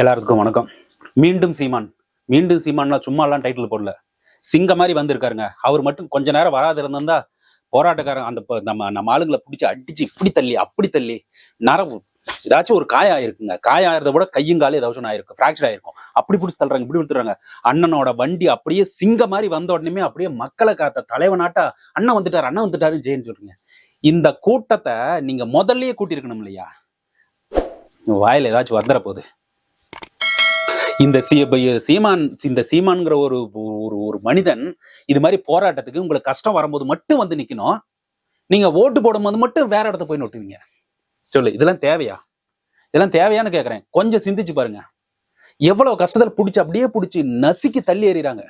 எல்லாருக்கும் வணக்கம். மீண்டும் சீமான். மீண்டும் சீமான்லாம் சும்மாலாம் டைட்டில் போடல. சிங்க மாதிரி வந்திருக்காருங்க. அவர் மட்டும் கொஞ்ச நேரம் வராது இருந்திருந்தா போராட்டக்காரன் அந்த நம்ம நம்ம ஆளுங்களை பிடிச்சி அடிச்சு இப்படி தள்ளி அப்படி தள்ளி நரவு. ஏதாச்சும் ஒரு காய ஆயிருக்குங்க. காய ஆகிறத விட கையும் ஏதாச்சும் ஆயிருக்கும். ஃப்ராக்சர் ஆயிருக்கும். அப்படி பிடிச்சி தள்ளுறாங்க இப்படி விழுத்துறாங்க அண்ணனோட வண்டி அப்படியே சிங்க மாதிரி வந்த உடனே அப்படியே மக்களை காத்த தலைவனாட்டா அண்ணன் வந்துட்டாரு அண்ணன் வந்துட்டாருன்னு ஜெயின்னு சொல்றீங்க. இந்த கூட்டத்தை நீங்க முதல்லயே கூட்டியிருக்கணும் இல்லையா? வாயில ஏதாச்சும் வந்துட போகுது. இந்த சீ சீமான் இந்த சீமான்ங்கிற ஒரு ஒரு ஒரு மனிதன் இது மாதிரி போராட்டத்துக்கு உங்களுக்கு கஷ்டம் வரும்போது மட்டும் வந்து நிற்கணும் நீங்க ஓட்டு போடும்போது மட்டும் வேற இடத்த போய் நொட்டுவீங்க. சொல்லு இதெல்லாம் தேவையா? இதெல்லாம் தேவையான்னு கேட்குறேன் கொஞ்சம் சிந்திச்சு பாருங்க. எவ்வளவு கஷ்டத்தில் பிடிச்சி அப்படியே பிடிச்சி நசுக்கி தள்ளி ஏறிறாங்க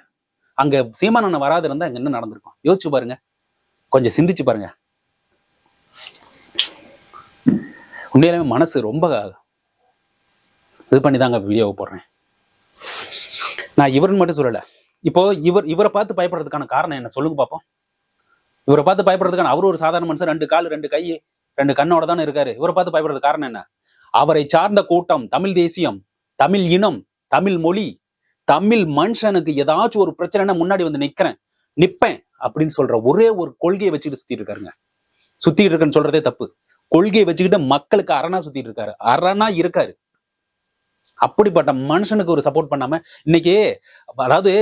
அங்க சீமான் அண்ணன் வராது இருந்தா அங்க என்ன நடந்திருக்கும்? யோசிச்சு பாருங்க. கொஞ்சம் சிந்திச்சு பாருங்க. உண்மையிலுமே மனசு ரொம்ப இது பண்ணி தாங்க வீடியோவை போடுறேன். நான் இவர்னு மட்டும் சொல்லல. இப்போ இவர் இவரை பார்த்து பயப்படுறதுக்கான காரணம் என்ன? சொல்லுங்க பார்ப்போம் இவரை பார்த்து பயப்படுறதுக்கான அவரு ஒரு சாதாரண மனுஷன் ரெண்டு கால் ரெண்டு கை ரெண்டு கண்ணோட தானே இருக்காரு. இவரை பார்த்து பயப்படுறதுக்கு காரணம் என்ன? அவரை சார்ந்த கூட்டம் தமிழ் தேசியம் தமிழ் இனம் தமிழ் மொழி தமிழ் மனுஷனுக்கு ஏதாச்சும் ஒரு பிரச்சனைனா முன்னாடி வந்து நிக்கிறேன் நிப்பேன் அப்படின்னு சொல்ற ஒரே ஒரு கொள்கையை வச்சுக்கிட்டு சுத்திட்டு இருக்காருங்க. சுத்திட்டு இருக்கேன்னு சொல்றதே தப்பு. கொள்கையை வச்சுக்கிட்டு மக்களுக்கு அரணா சுத்திட்டு இருக்காரு. அரணா இருக்காரு. அப்படிப்பட்ட மனுஷனுக்கு ஒரு சப்போர்ட் பண்ணாம இன்னைக்கு அதாவது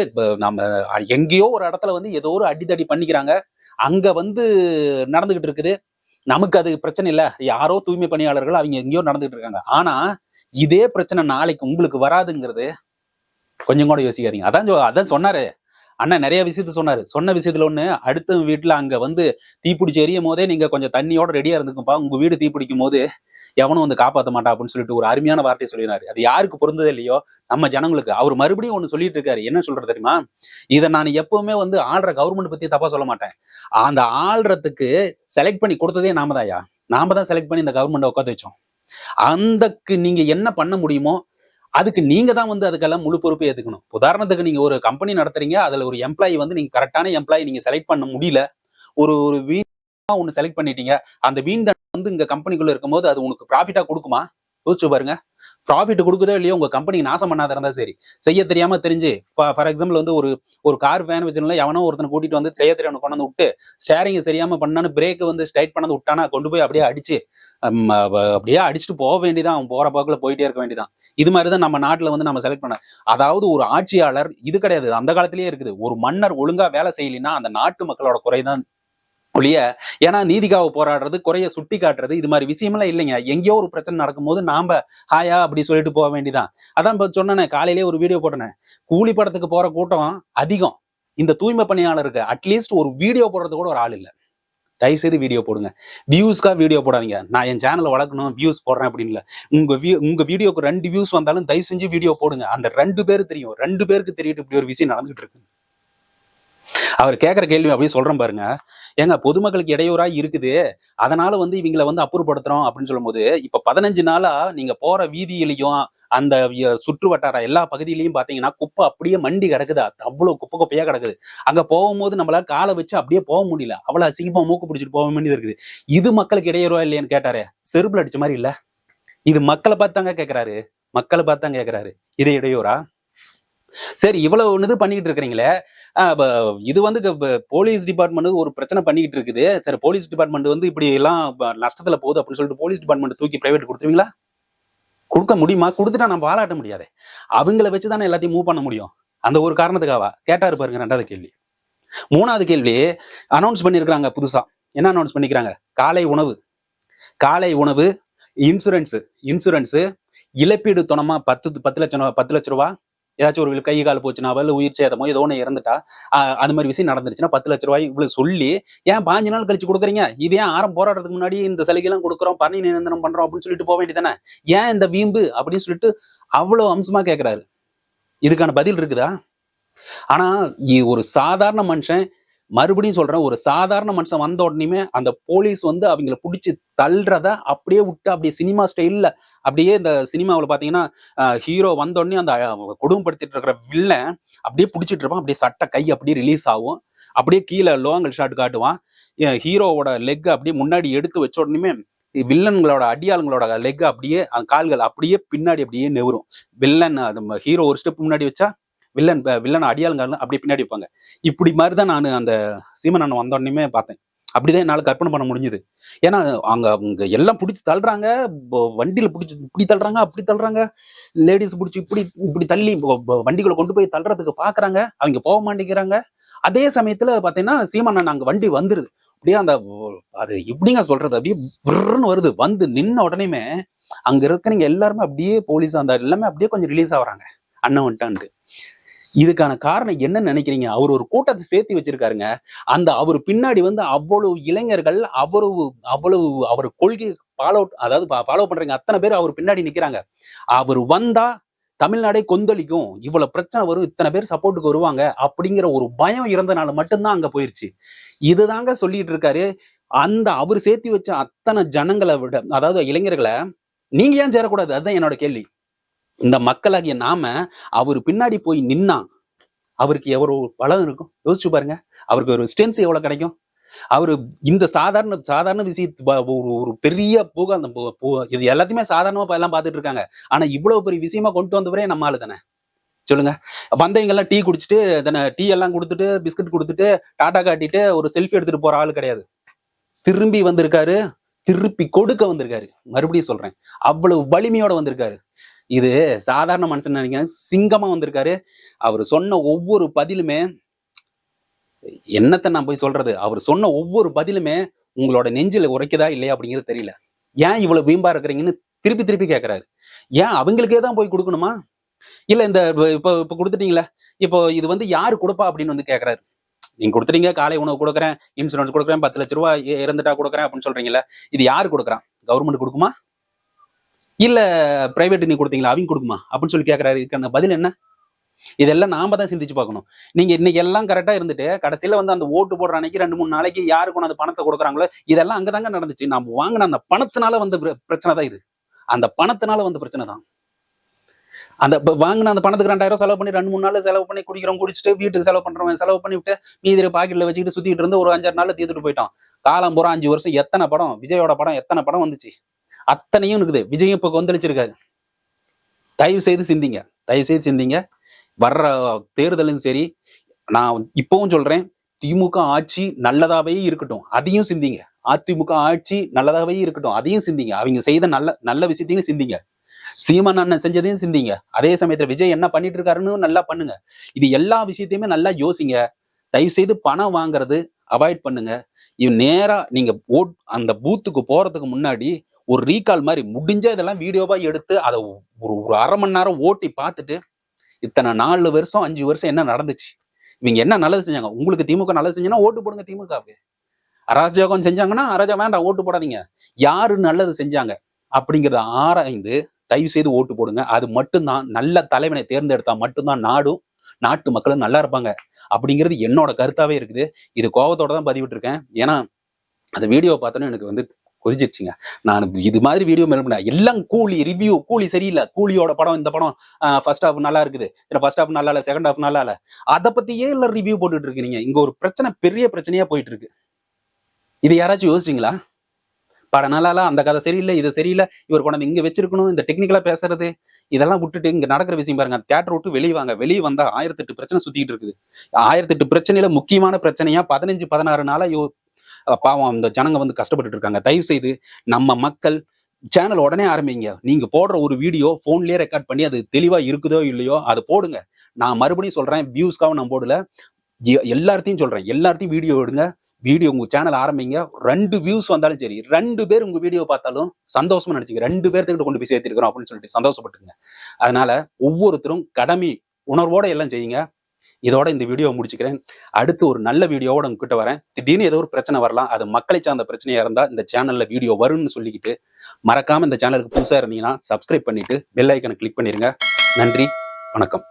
நம்ம எங்கேயோ ஒரு இடத்துல வந்து ஏதோ ஒரு அடித்தடி பண்ணிக்கிறாங்க. அங்க வந்து நடந்துகிட்டு இருக்குது. நமக்கு அது பிரச்சனை இல்லை. யாரோ தூய்மை பணியாளர்கள் அவங்க எங்கேயோ நடந்துகிட்டு இருக்காங்க. ஆனா இதே பிரச்சனை நாளைக்கு உங்களுக்கு வராதுங்கிறது கொஞ்சம் கூட யோசிக்காதீங்க. அதான் அதான் சொன்னாரு. அண்ணா நிறைய விஷயத்த சொன்னாரு. சொன்ன விஷயத்துல ஒண்ணு அடுத்த வீட்டுல அங்க வந்து தீப்பிடிச்சு எரியும் போதே நீங்க கொஞ்சம் தண்ணியோட ரெடியா இருந்துக்கும்பா உங்க வீடு தீப்பிடிக்கும் போது எவனும் வந்து காப்பாற்ற மாட்டா அப்படின்னு சொல்லிட்டு ஒரு அருமையான வார்த்தை சொல்லினாரு. அது யாருக்கு பொருந்தது இல்லையோ? நம்ம ஜனங்களுக்கு. அவர் மறுபடியும் ஒன்று சொல்லிட்டு இருக்காரு. என்ன சொல்றது தெரியுமா? இதை நான் எப்பவுமே வந்து ஆள்ற கவர்மெண்ட் பத்தி தப்பா சொல்ல மாட்டேன். அந்த ஆள்றதுக்கு செலக்ட் பண்ணி கொடுத்ததே நாம தாயா நாம தான் செலக்ட் பண்ணி இந்த கவர்மெண்ட் உட்காந்து வச்சோம். அந்தக்கு நீங்க என்ன பண்ண முடியுமோ அதுக்கு நீங்க தான் வந்து அதுக்கெல்லாம் முழு பொறுப்பு ஏத்துக்கணும். உதாரணத்துக்கு நீங்க ஒரு கம்பெனி நடத்துறீங்க அதுல ஒரு எம்ப்ளாயி வந்து நீங்க கரெக்டான எம்ப்ளாயி நீங்க செலக்ட் பண்ண முடியல. ஒரு ஒரு வீ ஒன்று செலக்ட் பண்ணிட்டீங்க. அந்த வீண் வந்து இங்க கம்பெனிக்குள்ள இருக்கும்போது அது உனக்கு ப்ராஃபிட்டா கொடுக்குமா? யோசிச்சு பாருங்க. ப்ராஃபிட் கொடுக்குதோ இல்லையோ உங்க கம்பெனி நாசம் பண்ணாத இருந்தா சரி. செய்ய தெரியாம தெரிஞ்சு ஃபார் எக்ஸாம்பிள் வந்து ஒரு ஒரு கார் ஃபேன் வச்சுனால எவனோ ஒருத்தனை கூட்டிட்டு வந்து செய்ய தெரியாம கொண்டு வந்து விட்டு ஷேரிங் சரியாம பண்ணான்னு பிரேக் வந்து ஸ்ட்ரைட் பண்ணது விட்டானா கொண்டு போய் அப்படியே அடிச்சு அப்படியே அடிச்சுட்டு போக வேண்டியதான் அவன் போற போக்குல போயிட்டே இருக்க வேண்டியதான் இது மாதிரி தான் நம்ம நாட்டுல வந்து நம்ம செலக்ட் பண்ண அதாவது ஒரு ஆட்சியாளர் இது கிடையாது அந்த காலத்திலேயே இருக்குது. ஒரு மன்னர் ஒழுங்கா வேலை செய்யலைன்னா அந்த நாட்டு மக்களோட குறைதான் ஒழிய ஏன்னா நீதிக்காக போராடுறது குறைய சுட்டி காட்டுறது இது மாதிரி விஷயமெல்லாம் இல்லைங்க. எங்கேயோ ஒரு பிரச்சனை நடக்கும்போது நாம ஹாயா அப்படி சொல்லிட்டு போக வேண்டியதான் அதான் இப்ப சொன்னேனே காலையிலேயே ஒரு வீடியோ போட்டேனே. கூலி படத்துக்கு போற கூட்டம் அதிகம். இந்த தூய்மை பணியாளருக்கு அட்லீஸ்ட் ஒரு வீடியோ போடுறது கூட ஒரு ஆள் இல்லை. தயவு செய்து வீடியோ போடுங்க. வியூஸ்க்காக வீடியோ போடாதீங்க. நான் என் சேனலை வளர்க்கணும் வியூஸ் போடுறேன் அப்படின்னு இல்லை. உங்கள் வியூ உங்கள் வீடியோக்கு ரெண்டு வியூஸ் வந்தாலும் தயவு செஞ்சு வீடியோ போடுங்க. அந்த ரெண்டு பேர் தெரியும். ரெண்டு பேருக்கு தெரியிட்டு இப்படி ஒரு விஷயம் நடந்துகிட்டு இருக்கு. அவர் கேட்குற கேள்வி அப்படியே சொல்றேன் பாருங்க. ஏங்க பொதுமக்களுக்கு இடையூறா இருக்குது. அதனால வந்து இவங்களை வந்து அப்புறப்படுத்துறோம் அப்படின்னு சொல்லும்போது இப்ப பதினஞ்சு நாளா நீங்க போற வீதியிலையும் அந்த சுற்று வட்டார எல்லா பகுதியிலையும் பாத்தீங்கன்னா குப்பை அப்படியே மண்டி கிடக்குது. அவ்வளோ அவ்வளவு குப்பை குப்பையா கிடக்குது. அங்க போகும்போது நம்மளால காலை வச்சு அப்படியே போக முடியல. அவ்வளவு அசிங்கமாக மூக்கு பிடிச்சிட்டு போக வேண்டியது இருக்குது. இது மக்களுக்கு இடையூறா இல்லையான்னு கேட்டாரு செருப்புல அடிச்ச மாதிரி இல்ல? இது மக்களை பார்த்தாங்க கேட்குறாரு மக்களை பார்த்தாங்க கேட்குறாரு இது இடையூறா? சரி இவ்வளவு ஒண்ணு இது பண்ணிக்கிட்டு இருக்கிறீங்களே. இது வந்து போலீஸ் டிபார்ட்மெண்ட் ஒரு பிரச்சனை பண்ணிக்கிட்டு இருக்குது. சரி போலீஸ் டிபார்ட்மெண்ட் வந்து இப்படி எல்லாம் நஷ்டத்துல போகுது அப்படின்னு சொல்லிட்டு போலீஸ் டிபார்ட்மெண்ட் தூக்கி பிரைவேட் கொடுத்துருவீங்களா? கொடுக்க முடியுமா? கொடுத்துட்டா நம்ம பாராட்ட முடியாது. அவங்கள வச்சு தானே எல்லாத்தையும் மூவ் பண்ண முடியும். அந்த ஒரு காரணத்துக்காவா? கேட்டாரு பாருங்க ரெண்டாவது கேள்வி. மூணாவது கேள்வி அனௌன்ஸ் பண்ணியிருக்கிறாங்க புதுசா. என்ன அனௌன்ஸ் பண்ணிக்கிறாங்க? காலை உணவு. காலை உணவு இன்சூரன்ஸ் இன்சூரன்ஸ் இழப்பீடு தொணமா பத்து பத்து லட்சம் பத்து லட்ச ரூபா? ஏதாச்சும் ஒரு கை கால் போச்சுன்னா அவள் உயிர் சேதமோ ஏதோ ஒன்று இறந்துட்டா அது மாதிரி விஷயம் நடந்துருச்சுன்னா பத்து லட்ச ரூபாய் இவ்வளவு சொல்லி ஏன் பாஞ்சு நாள் கழிச்சு கொடுக்குறீங்க? இது ஏன் ஆரம் போராடுறதுக்கு முன்னாடி இந்த சலுகைலாம் கொடுக்குறோம் பணி நிரந்தரம் பண்றோம் அப்படின்னு சொல்லிட்டு போக வேண்டியதானே ஏன் இந்த வீம்பு அப்படின்னு சொல்லிட்டு அவ்வளவு அம்சமா கேட்கிறாரு இதுக்கான பதில் இருக்குதா? ஆனா ஒரு சாதாரண மனுஷன் மறுபடியும் சொல்றேன் ஒரு சாதாரண மனுஷன் வந்த உடனேமே அந்த போலீஸ் வந்து அவங்கள பிடிச்சி தள்ளுறத அப்படியே விட்டு அப்படியே சினிமா ஸ்டைல்ல அப்படியே இந்த சினிமாவில் பார்த்தீங்கன்னா ஹீரோ வந்த உடனே அந்த கொடுமைப்படுத்திட்டு இருக்கிற வில்லன் அப்படியே பிடிச்சிட்டு இருப்பான். அப்படியே சட்டை கை அப்படியே ரிலீஸ் ஆகும். அப்படியே கீழே லோங்கல் ஷாட் காட்டுவான். ஹீரோவோட லெக் அப்படியே முன்னாடி எடுத்து வச்ச உடனே வில்லன்களோட அடியாளங்களோட லெக் அப்படியே அந்த கால்கள் அப்படியே பின்னாடி அப்படியே நெவரும். வில்லன் அது ஹீரோ ஒரு ஸ்டெப் முன்னாடி வச்சா வில்லன் வில்லன் அடியாளுங்க அப்படி பின்னாடி வைப்பாங்க. இப்படி மாதிரி தான் நான் அந்த சீமன் அண்ணன் வந்த பார்த்தேன். அப்படிதான் என்னால் கற்பனை பண்ண முடிஞ்சுது. ஏன்னா அங்க அவங்க எல்லாம் பிடிச்சி தள்ளுறாங்க. வண்டியில் வண்டியில பிடிச்சி இப்படி தள்ளுறாங்க அப்படி தள்ளுறாங்க. லேடிஸ் பிடிச்சி இப்படி இப்படி தள்ளி வண்டிகளை கொண்டு போய் தள்ளுறதுக்கு பாக்குறாங்க. அவங்க போக மாட்டேங்கிறாங்க. அதே சமயத்துல பாத்தீங்கன்னா சீமானன் அங்க வண்டி வந்துருது. அப்படியே அந்த அது எப்படிங்க சொல்றது? அப்படியே விருன்னு வருது. வந்து நின்ன உடனேமே அங்க இருக்கிறவங்க எல்லாருமே அப்படியே போலீஸ் அந்த எல்லாமே அப்படியே கொஞ்சம் ரிலீஸ் ஆகுறாங்க அண்ணன் வந்துட்டான்ட்டு. இதுக்கான காரணம் என்னன்னு நினைக்கிறீங்க? அவர் ஒரு கூட்டத்தை சேர்த்து வச்சிருக்காருங்க. அந்த அவர் பின்னாடி வந்து அவ்வளவு இளைஞர்கள் அவ்வளவு அவ்வளவு அவர் கொள்கை ஃபாலோ அதாவது ஃபாலோ பண்றீங்க அத்தனை பேர் அவர் பின்னாடி நிக்கிறாங்க. அவர் வந்தா தமிழ்நாடே கொந்தளிக்கும். இவ்வளவு பிரச்சனை வரும் இத்தனை பேர் சப்போர்ட்டுக்கு வருவாங்க அப்படிங்கிற ஒரு பயம் இருந்தனால மட்டும்தான் அங்க போயிருச்சு. இதுதாங்க சொல்லிட்டு இருக்காரு. அந்த அவர் சேர்த்து வச்ச அத்தனை ஜனங்களை விட அதாவது இளைஞர்களை நீங்க ஏன் சேரக்கூடாது? அதுதான் என்னோட கேள்வி. இந்த மக்களாகிய நாம அவர் பின்னாடி போய் நின்னா அவருக்கு எவ்வளோ பலம் இருக்கும்? யோசிச்சு பாருங்க. அவருக்கு ஒரு ஸ்ட்ரென்த் எவ்வளவு கிடைக்கும்? அவரு இந்த சாதாரண சாதாரண விஷயத்து ஒரு ஒரு பெரிய பூகாந்தம் பூ- பூ- இது எல்லாத்தையுமே சாதாரணமா எல்லாம் பார்த்துட்டு இருக்காங்க. ஆனா இவ்வளவு பெரிய விஷயமா கொண்டு வந்தவரே நம்ம ஆளு தானே? சொல்லுங்க. வந்தவங்க எல்லாம் டீ குடிச்சிட்டு தானே டீ எல்லாம் கொடுத்துட்டு பிஸ்கட் கொடுத்துட்டு டாடா காட்டிட்டு ஒரு செல்ஃபி எடுத்துட்டு போற ஆள் கிடையாது. திரும்பி வந்திருக்காரு திருப்பி கொடுக்க வந்திருக்காரு. மறுபடியும் சொல்றேன். அவ்வளவு வலிமையோட வந்திருக்காரு. இது சாதாரண மனுஷன் நினைக்கிறேன். சிங்கமா வந்திருக்காரு. அவர் சொன்ன ஒவ்வொரு பதிலுமே என்னத்தை நான் போய் சொல்றது? அவர் சொன்ன ஒவ்வொரு பதிலுமே உங்களோட நெஞ்சில உரைக்குதா இல்லையா அப்படிங்கிறது தெரியல. ஏன் இவ்வளவு வீம்பா இருக்கிறீங்கன்னு திருப்பி திருப்பி கேட்கறாரு ஏன் அவங்களுக்கே தான் போய் கொடுக்கணுமா? இல்ல இந்த இப்போ இப்போ கொடுத்துட்டீங்களே. இப்போ இது வந்து யாரு கொடுப்பா அப்படின்னு வந்து கேட்கறாரு நீங்க கொடுத்துறீங்க காலை உணவு கொடுக்குறேன் இன்சூரன்ஸ் கொடுக்குறேன் பத்து லட்ச ரூபாய் இறந்துட்டா கொடுக்குறேன் அப்படின்னு சொல்றீங்களா இது யாரு கொடுக்குறான் கவர்மெண்ட் கொடுக்குமா? இல்ல பிரைவேட் நீ கொடுத்தீங்களா? அவங்க கொடுக்குமா? அப்படின்னு சொல்லி கேட்கறாரு இதுக்கான பதில் என்ன? இதெல்லாம் நாம தான் சிந்திச்சு பார்க்கணும். நீங்க இன்னைக்கு எல்லாம் கரெக்டா இருந்துட்டு கடைசியில வந்து அந்த ஓட்டு போடுற அன்னைக்கு ரெண்டு மூணு நாளைக்கு யாரு கொண்டு அந்த பணத்தை கொடுக்குறாங்களோ இதெல்லாம் அங்கதாங்க நடந்துச்சு. நாம வாங்கின அந்த பணத்தினால வந்த பிரச்சனை தான் இது. அந்த பணத்தினால வந்த பிரச்சனை தான். அந்த வாங்கின அந்த பணத்துக்கு ரெண்டாயிரம் செலவு பண்ணி ரெண்டு மூணு நாள் செலவு பண்ணி குடிக்கிறோம் குடிச்சிட்டு வீட்டுக்கு செலவு பண்றவன் செலவு பண்ணி விட்டு மீதிரி பாக்கெட்ல வச்சுக்கிட்டு சுத்திட்டு இருந்து ஒரு அஞ்சாறு நாள் தீர்த்துட்டு போயிட்டான். காலம் பூரா அஞ்சு வருஷம் எத்தனை படம்? விஜயோட படம் எத்தனை படம் வந்துச்சு? அத்தனையும் இருக்குது. விஜயும் இப்போ கொந்தளிச்சிருக்காரு. தயவு செய்து சிந்திங்க. தயவு செய்து சிந்திங்க. வர்ற தேர்தலும் சரி நான் இப்பவும் சொல்றேன் திமுக ஆட்சி நல்லதாவே இருக்கட்டும். அதையும் சிந்திங்க. அதிமுக ஆட்சி நல்லதாவே இருக்கட்டும். அதையும் சிந்திங்க. அவங்க செய்த நல்ல நல்ல விஷயத்தையும் சிந்திங்க. சீமான் அண்ணன் செஞ்சதையும் சிந்திங்க. அதே சமயத்துல விஜய் என்ன பண்ணிட்டு இருக்காருன்னு நல்லா பண்ணுங்க. இது எல்லா விஷயத்தையுமே நல்லா யோசிங்க. தயவு செய்து பணம் வாங்குறது அவாய்ட் பண்ணுங்க. இது நேரா நீங்க ஓட் அந்த பூத்துக்கு போறதுக்கு முன்னாடி ஒரு ரீகால் மாதிரி முடிஞ்ச இதெல்லாம் வீடியோவா எடுத்து அதை ஒரு ஒரு அரை மணி நேரம் ஓட்டி பார்த்துட்டு இத்தனை நாலு வருஷம் அஞ்சு வருஷம் என்ன நடந்துச்சு? இவங்க என்ன நல்லது செஞ்சாங்க? உங்களுக்கு திமுக நல்லது செஞ்சீங்கன்னா ஓட்டு போடுங்க திமுகவுக்கு. அராஜகம் செஞ்சாங்கன்னா அராஜகம் வேண்டாம் ஓட்டு போடாதீங்க. யாரு நல்லது செஞ்சாங்க? அப்படிங்கிறத ஆராய்ந்து தயவு செய்து ஓட்டு போடுங்க. அது மட்டும்தான் நல்ல தலைவனை தேர்ந்தெடுத்தா மட்டும்தான் நாடும் நாட்டு மக்களும் நல்லா இருப்பாங்க. அப்படிங்கிறது என்னோட கருத்தாவே இருக்குது. இது கோபத்தோட தான் பதிவிட்டு இருக்கேன் ஏன்னா அந்த வீடியோ பார்த்தோன்னே எனக்கு வந்து கொதிச்சிருச்சுங்க நான் இது மாதிரி வீடியோ மேல பண்ண எல்லாம் கூலி ரிவ்யூ கூலி சரியில்லை. கூலியோட படம் இந்த படம் ஃபர்ஸ்ட் ஹாஃப் நல்லா இருக்குது. இல்லை ஃபர்ஸ்ட் ஹாஃப் நல்லா இல்லை செகண்ட் ஹாஃப் நல்லா இல்லை. அதை பத்தியே இல்லை ரிவ்யூ போட்டுட்டு இருக்கீங்க இங்க ஒரு பிரச்சனை பெரிய பிரச்சனையா போயிட்டு இருக்கு. இது யாராச்சும் யோசிச்சிங்களா? படம் நல்லா அந்த கதை சரியில்லை இது சரியில்லை இவர் கொண்டாந்து இங்க வச்சிருக்கணும் இந்த டெக்னிக்கலா பேசுறது இதெல்லாம் விட்டுட்டு இங்க நடக்கிற விஷயம் பாருங்க. தியேட்டர் விட்டு வெளியே வாங்க. வெளியே வந்தா ஆயிரத்தெட்டு பிரச்சனை சுத்திட்டு இருக்குது. ஆயிரத்தெட்டு பிரச்சனையில முக்கியமான பிரச்சனையா பதினஞ்சு பதினாறு நாளா யோ பாவம் அந்த ஜனங்க வந்து கஷ்டப்பட்டுட்டு இருக்காங்க தயவு செய்து நம்ம மக்கள் சேனல் உடனே ஆரம்பிங்க. நீங்க போடுற ஒரு வீடியோ போன்லயே ரெக்கார்ட் பண்ணி அது தெளிவா இருக்குதோ இல்லையோ அதை போடுங்க. நான் மறுபடியும் சொல்றேன் வியூஸ்க்காக நான் போடல. எ- எல்லார்த்தையும் சொல்றேன். எல்லார்த்தையும் வீடியோ எடுங்க. வீடியோ உங்க சேனல் ஆரம்பிங்க. ரெண்டு வியூஸ் வந்தாலும் சரி ரெண்டு பேர் உங்க வீடியோ பார்த்தாலும் சந்தோஷமா நினைச்சுங்க ரெண்டு பேர்த்துக்கிட்ட கொண்டு போய் சேர்த்திருக்கிறோம் அப்படின்னு சொல்லிட்டு சந்தோஷப்பட்டுங்க அதனால ஒவ்வொருத்தரும் கடமை உணர்வோட எல்லாம் செய்யுங்க. இதோட இந்த வீடியோ முடிச்சுக்கிறேன். அடுத்து ஒரு நல்ல வீடியோவோட உங்ககிட்ட வரேன். திடீர்னு ஏதோ ஒரு பிரச்சனை வரலாம். அது மக்களை சார்ந்த பிரச்சனையா இருந்தா இந்த சேனல்ல வீடியோ வரும்னு சொல்லிக்கிட்டு மறக்காம இந்த சேனலுக்கு புதுசா இருந்தீங்கன்னா சப்ஸ்கிரைப் பண்ணிட்டு பெல் ஐக்கனை கிளிக் பண்ணிருங்க. நன்றி. வணக்கம்.